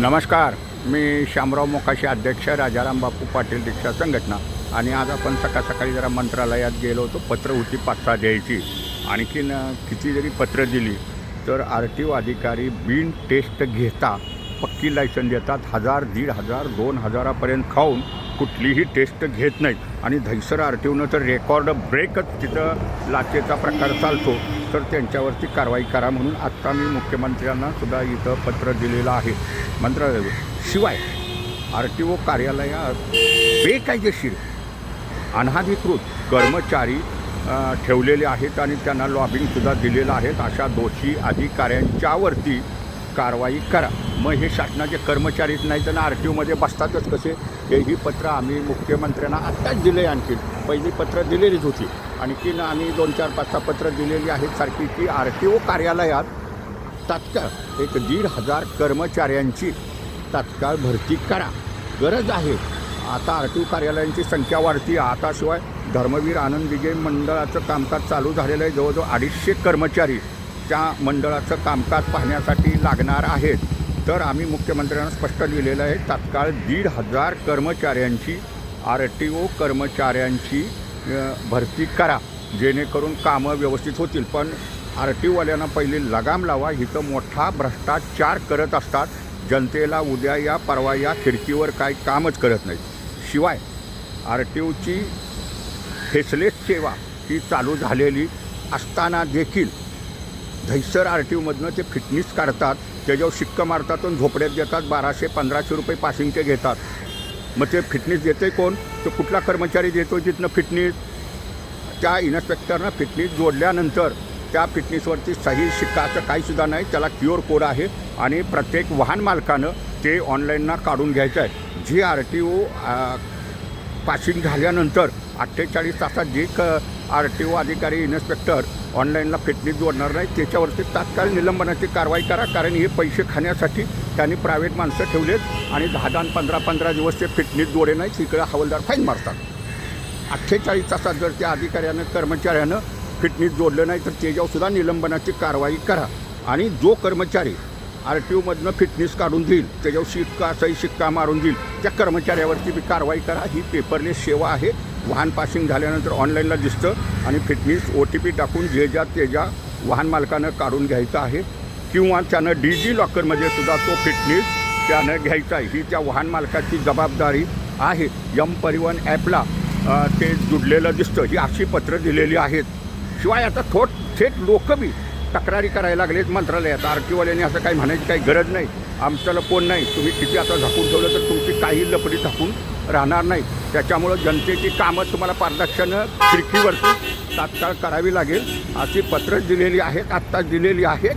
नमस्कार मी श्यामराव मोकाशी अध्यक्ष राजाराम बापू पाटील रिक्षा संघटना. आणि आज आपण सकाळ सकाळी जरा मंत्रालयात गेलो होतो पत्र होती पाच सहा द्यायची. आणखीन किती जरी पत्र दिली तर आर टी ओ अधिकारी बिन टेस्ट घेता पक्की लायसन देतात हजार दीड हजार दोन हजारापर्यंत खाऊन कुठलीही टेस्ट घेत नाहीत. आणि धैसर आर टी ओनं तर रेकॉर्ड ब्रेकच तिथं लाचेचा प्रकार चालतो. तर त्यांच्यावरती कारवाई करा म्हणून आत्ता मी मुख्यमंत्र्यांना सुद्धा इथं पत्र दिलेलं आहे. मंत्रालय शिवाय आर टी ओ कार्यालयात बेकायदेशीर अनाधिकृत कर्मचारी ठेवलेले आहेत आणि त्यांना लॉबिंगसुद्धा दिलेलं आहेत. अशा दोषी अधिकाऱ्यांच्यावरती कारवाई करा. मग हे शासनाचे कर्मचारीच नाही तर आर टी ओमध्ये बसतातच कसे? हेही पत्र आम्ही मुख्यमंत्र्यांना आत्ताच दिले आणखी. पहिली पत्र दिलेलीच होती. आणखीन आम्ही दोन चार पाच सहा पत्र दिलेली आहेत सारखी. की आर टी ओ कार्यालयात तात्काळ एक दीड हजार कर्मचाऱ्यांची तात्काळ भरती करा. गरज आहे. आता आर टी ओ कार्यालयांची संख्या वाढती. आता शिवाय धर्मवीर आनंद विजय मंडळाचं कामकाज चालू झालेलं आहे. जवळजवळ अडीचशे कर्मचारी त्या मंडळाचं कामकाज पाहण्यासाठी लागणार आहेत. तर आम्ही मुख्यमंत्र्यांना स्पष्ट लिहिलेलं आहे तात्काळ दीड हजार कर्मचाऱ्यांची आर टी ओ कर्मचाऱ्यांची भरती करा जेणेकरून कामं व्यवस्थित होतील. पण आर टी ओवाल्यांना पहिली लगाम लावा इथं मोठा भ्रष्टाचार करत असतात. जनतेला उद्या या परवा या खिडकीवर काय कामच करत नाही शिवाय आर टी ओची फेसलेस सेवा ही चालू झालेली असताना देखील धैसर आर टी ओमधनं ते फिटनेस काढतात त्याच्यावर शिक्क मारतात आणि झोपड्यात देतात बाराशे पंधराशे रुपये पासिंगचे घेतात. मग ते फिटनेस देते कोण? तो कुठला कर्मचारी देतो जिथनं फिटनेस? त्या इन्स्पेक्टरनं फिटनेस जोडल्यानंतर त्या फिटनेसवरती सही शिक्काचं काहीसुद्धा नाही त्याला क्युअर कोड आहे आणि प्रत्येक वाहन मालकानं ते ऑनलाईनना काढून घ्यायचं आहे. G R T O passing झाल्यानंतर अठ्ठेचाळीस तासात जे क आर टी ओ अधिकारी इन्स्पेक्टर ऑनलाईनला फिटनेस जोडणार नाही त्याच्यावरती तात्काळ निलंबनाची कारवाई करा कारण हे पैसे खाण्यासाठी त्यांनी प्रायव्हेट माणसं ठेवलेत आणि दहा दहा पंधरा पंधरा दिवस ते फिटनेस जोडे नाही तिकडे हवालदार फाईन मारतात. अठ्ठेचाळीस तासात जर त्या अधिकाऱ्यानं कर्मचाऱ्यानं फिटनेस जोडलं नाही तर त्याच्यावरसुद्धा निलंबनाची कारवाई करा. आणि जो कर्मचारी आर टी ओमधनं फिटनेस काढून देईल त्याच्यावर शिक्का सही शिक्का मारून देईल त्या कर्मचाऱ्यावरती बी कारवाई करा. ही पेपरलेस सेवा आहे. वाहन पासिंग झाल्यानंतर ऑनलाईनला दिसतं आणि फिटनेस ओ टी पी टाकून जे ज्या तेजा वाहन मालकानं काढून घ्यायचं आहे किंवा त्यानं डिजी लॉकरमध्ये सुद्धा तो फिटनेस त्यानं घ्यायचा आहे. ही त्या वाहन मालकाची जबाबदारी आहे. यम परिवहन ॲपला ते जुडलेलं दिसतं. ही अशी पत्रं दिलेली आहेत. शिवाय आता थोट थेट लोक बी तक्रारी करायला लागलेत मंत्रालयात. आर टीवाल्याने असं काही म्हणायची काही गरज नाही. आमच्याला कोण नाही. तुम्ही किती आता झाकून ठेवलं तर तुमची काही लपडी झाकून राहणार नाही त्याच्यामुळं जनतेची कामं तुम्हाला पारदर्शनं खिडकीवरती तात्काळ करावी लागेल. अशी पत्रं दिलेली आहेत आत्ताच दिलेली आहेत.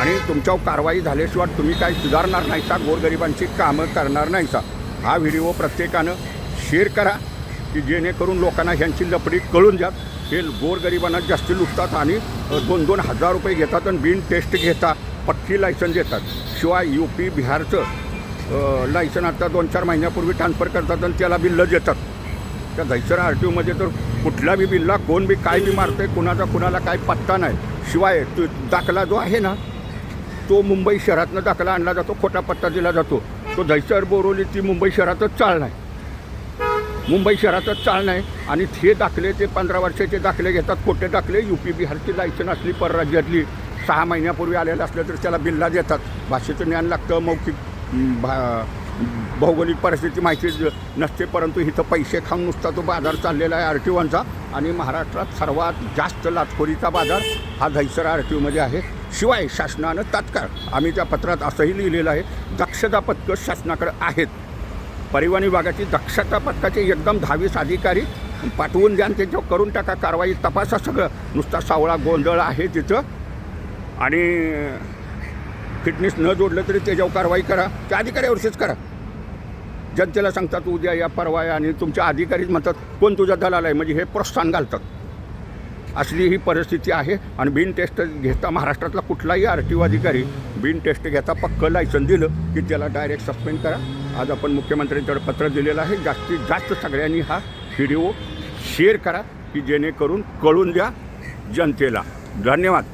आणि तुमच्यावर कारवाई झाल्याशिवाय तुम्ही काही सुधारणार नाहीसा गोरगरिबांची कामं करणार नाहीसा हा व्हिडिओ प्रत्येकानं शेअर करा की जेणेकरून लोकांना ह्यांची लपडी कळून द्या हे गोरगरिबांना जास्त लुटतात आणि दोन दोन हजार रुपये घेतात आणि बिन टेस्ट घेतात पक्की लायसन देतात. शिवाय यू पी बिहारचं लायसन आता दोन चार महिन्यापूर्वी ट्रान्सफर करतात आणि त्याला बिल्लं देतात. त्या धैसर आर टी ओमध्ये तर कुठल्या बी बिल्ला कोण बी काय बी मारतं आहे कुणाचा कुणाला काय पत्ता नाही. शिवाय तो दाखला जो आहे ना तो मुंबई शहरातनं दाखला आणला जातो खोटा पत्ता दिला जातो. तो धैसर बोरवली ती मुंबई शहरातच चाल नाही मुंबई शहरातच चाल नाही आणि हे दाखले ते पंधरा वर्षाचे दाखले घेतात. खोटे दाखले यू पी बिहारची लायसन असली परराज्यातली सहा महिन्यापूर्वी आलेलं असलं तर त्याला बिल्ला देतात. भाषेचं ज्ञान लागतं मौखिक भा भौगोलिक परिस्थिती माहिती ज- नसते परंतु इथं पैसे खाऊन नुसता तो बाजार चाललेला आहे आर टी ओनचा आणि महाराष्ट्रात सर्वात जास्त लाचखोरीचा बाजार हा दहिसर आर टी ओमध्ये आहे. शिवाय शासनानं तात्काळ आम्ही त्या पत्रात असंही लिहिलेलं आहे दक्षता पथकं शासनाकडे आहेत. परिवहन विभागाची दक्षता पथकाचे एकदम दहावीस अधिकारी पाठवून द्या त्यांच्या त्याच्यावर करून टाका कारवाई तपासा सगळं. नुसता सावळा गोंधळ आहे तिथं. आणि फिटनेस न जोडलं तरी त्याच्यावर कारवाई करा. त्या अधिकाऱ्यावरतीच करा. जनतेला सांगतात उद्या या परवा या. आणि तुमच्या अधिकारीच म्हणतात कोण तुझा दलाल आहे? म्हणजे हे प्रोत्साहन घालतात. असली ही परिस्थिती आहे आणि बिन टेस्ट घेता महाराष्ट्रातला कुठलाही आर टी ओ अधिकारी बिन टेस्ट घेता पक्कं लायसन दिलं की त्याला डायरेक्ट सस्पेंड करा. आज आपण मुख्यमंत्र्यांकडे पत्र दिलेलं आहे. जास्तीत जास्त सगळ्यांनी हा व्हिडिओ शेअर करा की जेणेकरून कळून द्या जनतेला. धन्यवाद.